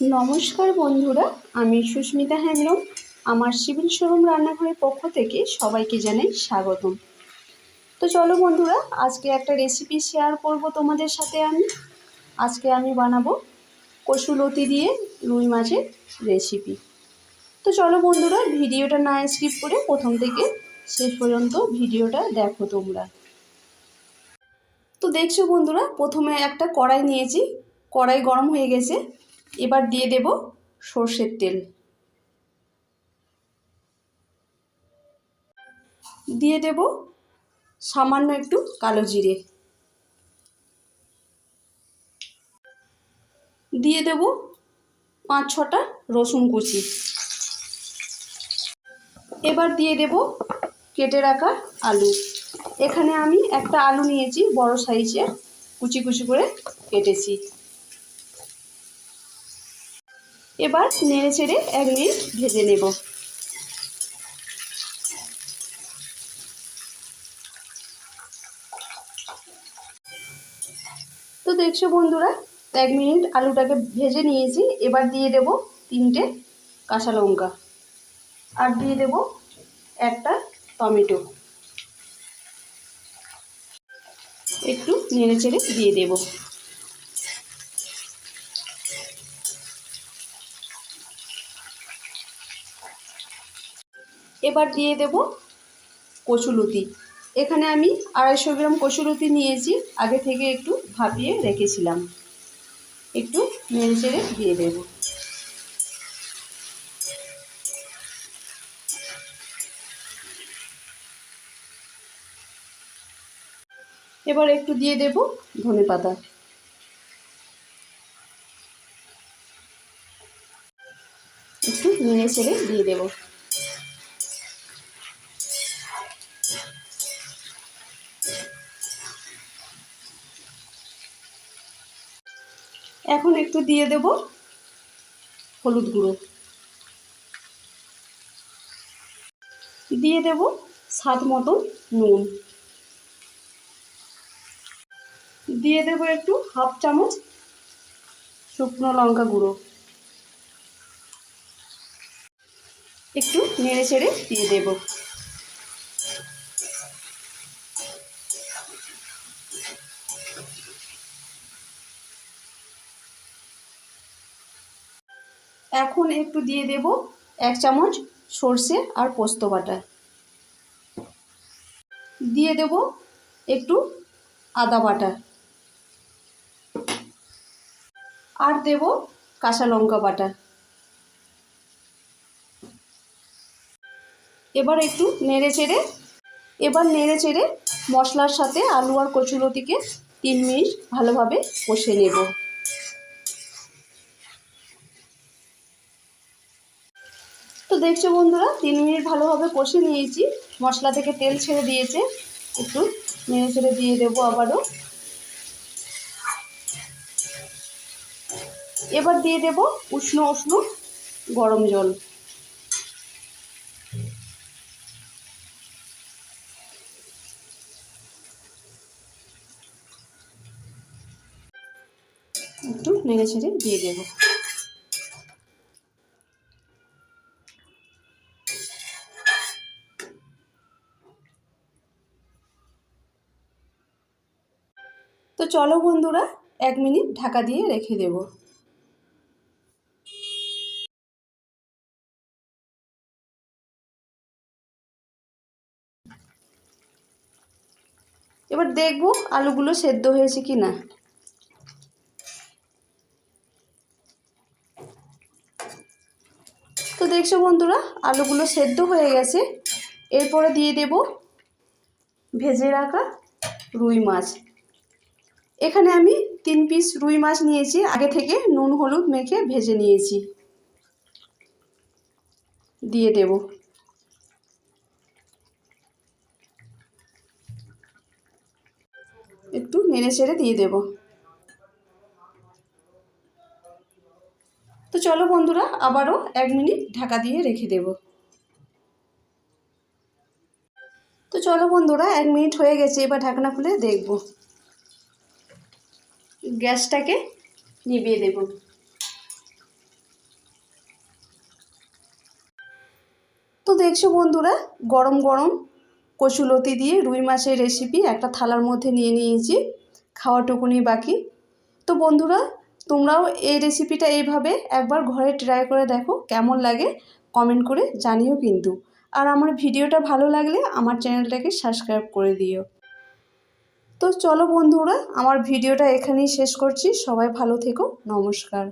নমস্কার বন্ধুরা, আমি সুস্মিতা হেমব্রম, আমার সিভিল শোরুম রান্নাঘরের পক্ষ থেকে সবাইকে জানাই স্বাগতম। তো চলো বন্ধুরা, আজকে একটা রেসিপি শেয়ার করব তোমাদের সাথে আমি। আজকে আমি বানাবো কসুলতি দিয়ে রুই মাছের রেসিপি তো চলো বন্ধুরা, ভিডিওটা না স্কিপ করে প্রথম থেকে শেষ পর্যন্ত ভিডিওটা দেখো তোমরা। তো দেখছ বন্ধুরা, প্রথমে একটা কড়াই নিয়েছি, কড়াই গরম হয়ে গেছে। এবার দিয়ে দেব সর্ষের তেল। দিয়ে দেব সামান্য একটু কালো জিরে। দিয়ে দেব পাঁচ ছটা রসুন কুচি। এবার দিয়ে দেব কেটে রাখা আলু। এখানে আমি একটা আলু নিয়েছি, বড় সাইজের, কুচি কুচি করে কেটেছি। এবার নেড়ে চেড়ে এক মিনিট ভেজে নেব। তো দেখছ বন্ধুরা, এক মিনিট আলুটাকে ভেজে নিয়েছি, এবার দিয়ে দেব তিনটে কাঁচা লঙ্কা আর দিয়ে দেব একটা টমেটো। একটু নেড়ে চেড়ে দিয়ে দেবো। এবার দিয়ে দেব কচুলতি এখানে আমি আড়াইশো গ্রাম কচুলতি নিয়েছি, আগে থেকে একটু ভাপিয়ে রেখেছিলাম। একটু নেড়ে চেড়ে দিয়ে দেব। এবার একটু দিয়ে দেব ধনে পাতা। একটু নেড়ে চেড়ে দিয়ে দেবো। এখন একটু দিয়ে দেব হলুদ গুঁড়ো। দিয়ে দেব স্বাদ মতন নুন। দিয়ে দেব একটু হাফ চামচ শুকনো লঙ্কা গুঁড়ো। একটু নেড়ে চেড়ে দিয়ে দেবো। এখন একটু দিয়ে দেব এক চামচ সর্ষে আর পোস্ত বাটা দিয়ে দেব একটু আদা বাটা আর দেব কাঁচা লঙ্কা বাটা এবার একটু নেড়ে চেড়ে, এবার নেড়ে চেড়ে মশলার সাথে আলু আর কচুলতিকে তিন মিনিট ভালোভাবে কষে নেব। তো দেখছ বন্ধুরা, তিন মিনিট ভালোভাবে কষে নিয়েছি। মশলা থেকে তেল ছেড়ে দিয়েছে। একটু নেড়ে ছেড়ে দিয়ে দেবো আবারও। এবার দিয়ে দেব উষ্ণ উষ্ণ গরম জল। একটু নেড়ে ছেড়ে দিয়ে দেবো। তো চলো বন্ধুরা, এক মিনিট ঢাকা দিয়ে রেখে দেব। এবার দেখব আলুগুলো সেদ্ধ হয়েছে কি না তো দেখছ বন্ধুরা, আলুগুলো সেদ্ধ হয়ে গেছে। এরপরে দিয়ে দেব ভেজে রাখা রুই মাছ। এখানে আমি তিন পিস রুই মাছ নিয়েছি। আগে থেকে নুন, হলুদ মেখে ভেজে নিয়েছি। দিয়ে দেব। একটু নেড়ে চেড়ে দিয়ে দেব। তো চলো বন্ধুরা, আবারও এক মিনিট ঢাকা দিয়ে রেখে দেব। তো চলো বন্ধুরা, এক মিনিট হয়ে গেছে, এবার ঢাকনা খুলে দেখব। গ্যাসটাকে নিভিয়ে দেব। তো দেখছ বন্ধুরা, গরম গরম কচুলতি দিয়ে রুই মাছের রেসিপি একটা থালার মধ্যে নিয়ে নিয়েছি খাওয়াটুকুনি বাকি। তো বন্ধুরা, তোমরাও এই রেসিপিটা এইভাবে একবার ঘরে ট্রাই করে দেখো, কেমন লাগে কমেন্ট করে জানিও কিন্তু। আর আমার ভিডিওটা ভালো লাগলে আমার চ্যানেলটাকে সাবস্ক্রাইব করে দিও। তো চলো বন্ধুরা আমার ভিডিওটা এখানেই শেষ করছি। সবাই ভালো থেকো নমস্কার।